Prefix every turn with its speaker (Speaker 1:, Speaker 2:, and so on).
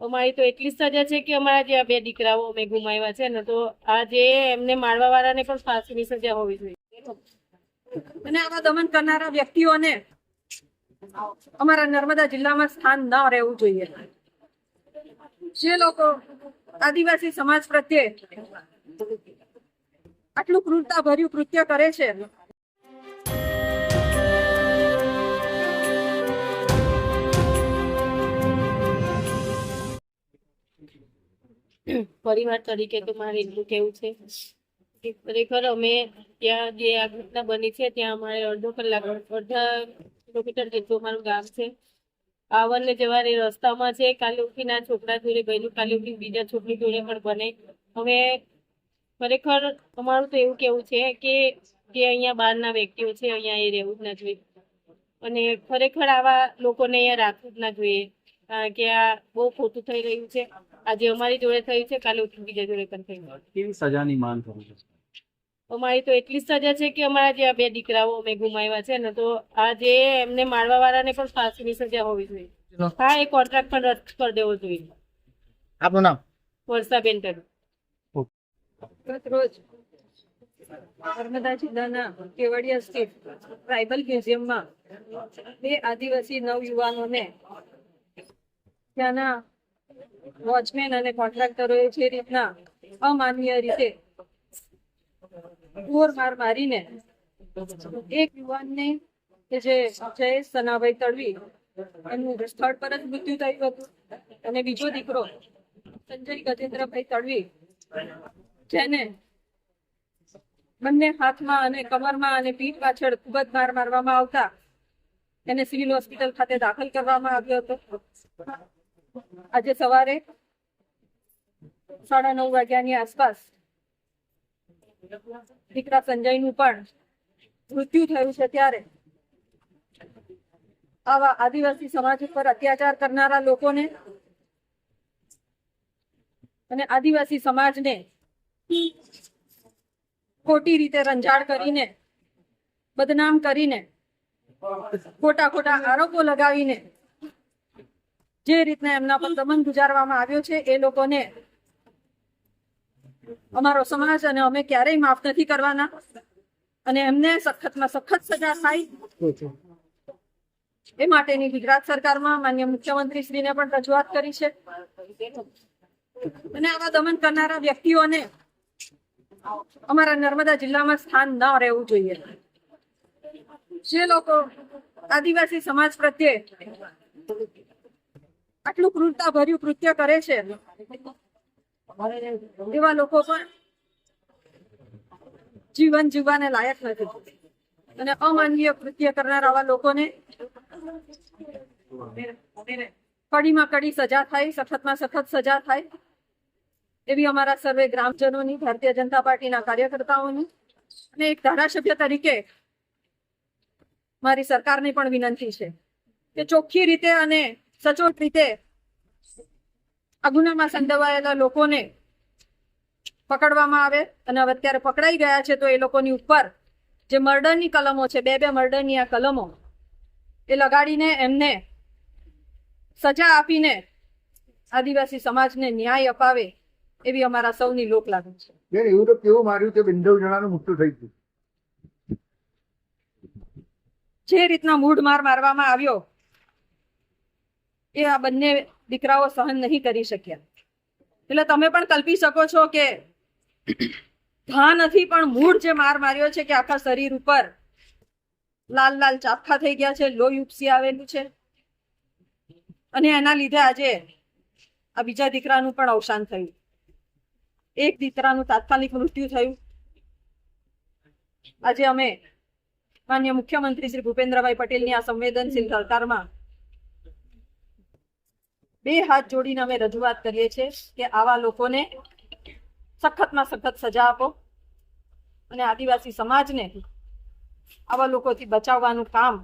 Speaker 1: અમારી તો એટલી સજા છે કે અમારા જે બે દીકરાઓ અમે ગુમાવ્યા છે ને તો આ જે એમને મારવા વાળાને પણ ફાંસીની સજા હોવી જોઈએ.
Speaker 2: અને આવા દમન કરનારા વ્યક્તિઓને અમારા નર્મદા જિલ્લામાં સ્થાન ન રહેવું જોઈએ. જે લોકો આદિવાસી સમાજ પ્રત્યે આટલું ક્રૂરતા ભર્યું કૃત્ય કરે છે
Speaker 1: પરિવાર તરીકે તો મારે એટલું કેવું છે? ખરેખર અમે ત્યાં જે આ ઘટના બની છે, ત્યાં અમારે અડધો કલાક, અડધા કિલોમીટર જેટલું અમારું ગામ છે. આવરને જવા એ રસ્તામાં છે, કાલે ઉઠીના છોકરા જોડે ગયેલું, કાલે ઉઠી બીજા છોકરી જોડે પણ બને. હવે ખરેખર અમારું તો એવું કેવું છે કે જે અહીંયા બહારના વ્યક્તિઓ છે, અહીંયા એ રહેવું જ ના જોઈએ. અને ખરેખર આવા લોકોને અહીંયા રાખવું જ ના જોઈએ. કારણ કે આ બહુ ખોટું થઈ રહ્યું છે. આજે અમારી જોડે થયું છે કાલે બીજા જોડે પણ થયું
Speaker 3: કેવી સજાની માંગ કરો છો?
Speaker 1: અમારી તો એટલી સજા છે કે અમારા જે આ બે દીકરાઓ અમે ગુમાવ્યા છે ને તો આ જે એમને મારવા વાળાને પણ ફાંસીની સજા હોવી જોઈએ. હા એ કોન્ટ્રાક્ટ પણ રદ કરી દેવો જોઈએ.
Speaker 4: આપનું નામ?
Speaker 1: વર્ષાબેન ટન
Speaker 2: રોજ નર્મદા જિલ્લાના કેવડિયા સ્થિત ટ્રાઇબલ મ્યુઝિયમમાં બે આદિવાસી નવયુવાનોને ત્યાંના વોચમેન અને કોન્ટ્રાક્ટરોએ જે રીતના અમાન્ય રીતે ઢોર માર મારીને એક યુવાનને કે જે જયેશ સનાભાઈ તળવી એમનું સ્થળ પર જ મૃત્યુ થયું હતું. અને બીજો દીકરો સંજય ગજેન્દ્રભાઈ તળવી, જેને બંને હાથમાં અને કમરમાં અને પીઠ પાછળ ખૂબ જ માર મારવામાં આવતા એને સિવિલ હોસ્પિટલ ખાતે દાખલ કરવામાં આવ્યો હતો. આજે સવારે સાડા નવ વાગ્યાની આસપાસ દીકરા સંજયનું પણ મૃત્યુ થયું છે ત્યારે આવા આદિવાસી સમાજ ઉપર અત્યાચાર કરનારા લોકોને અને આદિવાસી સમાજને ખોટી રીતે રંજાડ કરીને, બદનામ કરીને, ખોટા ખોટા આરોપો લગાવીને જે રીતના એમના પર દમન ગુજારવામાં આવ્યો છે, એ લોકોને અમારો સમાજ અને અમે ક્યારેય માફ નથી કરવાના. અને એમને સખતમાં સખત સજા થાય એ માટેની ગુજરાત સરકારમાં માન્ય મુખ્યમંત્રી શ્રીને પણ રજૂઆત કરી છે. અને આવા દમન કરનારા વ્યક્તિઓને અમારા નર્મદા જિલ્લામાં સ્થાન ન રહેવું જોઈએ. જે લોકો આદિવાસી સમાજ પ્રત્યે આટલું ક્રૂરતા ભર્યું કૃત્ય કરે છે? એવા લોકો પણ જીવન જીવવાને લાયક નથી. અને અમાનવીય કૃત્ય કરનાર આવા લોકોને કડીમાં કડી સજા થાય, સખતમાં સખત સજા થાય એવી અમારા સર્વે ગ્રામજનોની, ભારતીય જનતા પાર્ટીના કાર્યકર્તાઓની. અને એક ધારાસભ્ય તરીકે મારી સરકારને પણ વિનંતી છે કે ચોખ્ખી રીતે અને સચોટ રીતે આ ગુનામાં સંડોવાયેલા લોકોને પકડવામાં આવે અને હવે અત્યારે પકડાઈ ગયા છે તો એ લોકોની ઉપર જે મર્ડરની કલમો છે બે બે મર્ડરની આ કલમો એ લગાડીને એમને સજા આપીને આદિવાસી સમાજને ન્યાય અપાવે એવી અમારા સૌની લોક લાગણી છે.
Speaker 4: એવું તો કેવું માર્યું કે બિંદવ જણાનું મૃત્યુ થઈ ગયું?
Speaker 2: જે રીતના મૂઢ માર મારવામાં આવ્યો એ આ બંને દીકરાઓ સહન નહીં કરી શક્યા. એટલે તમે પણ કલ્પી શકો છો કે ઘા નથી પણ મૂળ જે માર માર્યો છે કે આખા શરીર ઉપર લાલ લાલ ચાપખા થઈ ગયા છે, લોહી ઉપસી આવેલું છે. અને એના લીધે આજે આ બીજા દીકરાનું પણ અવસાન થયું. એક દીકરાનું તાત્કાલિક મૃત્યુ થયું. આજે અમે માન્ય મુખ્યમંત્રી શ્રી ભૂપેન્દ્રભાઈ પટેલની આ સંવેદનશીલ સરકારમાં બે હાથ જોડીને અમે રજૂઆત કરીએ છીએ કે આવા લોકોને સખતમાં સખત સજા આપો અને આદિવાસી સમાજને આવા લોકોથી બચાવવાનું કામ.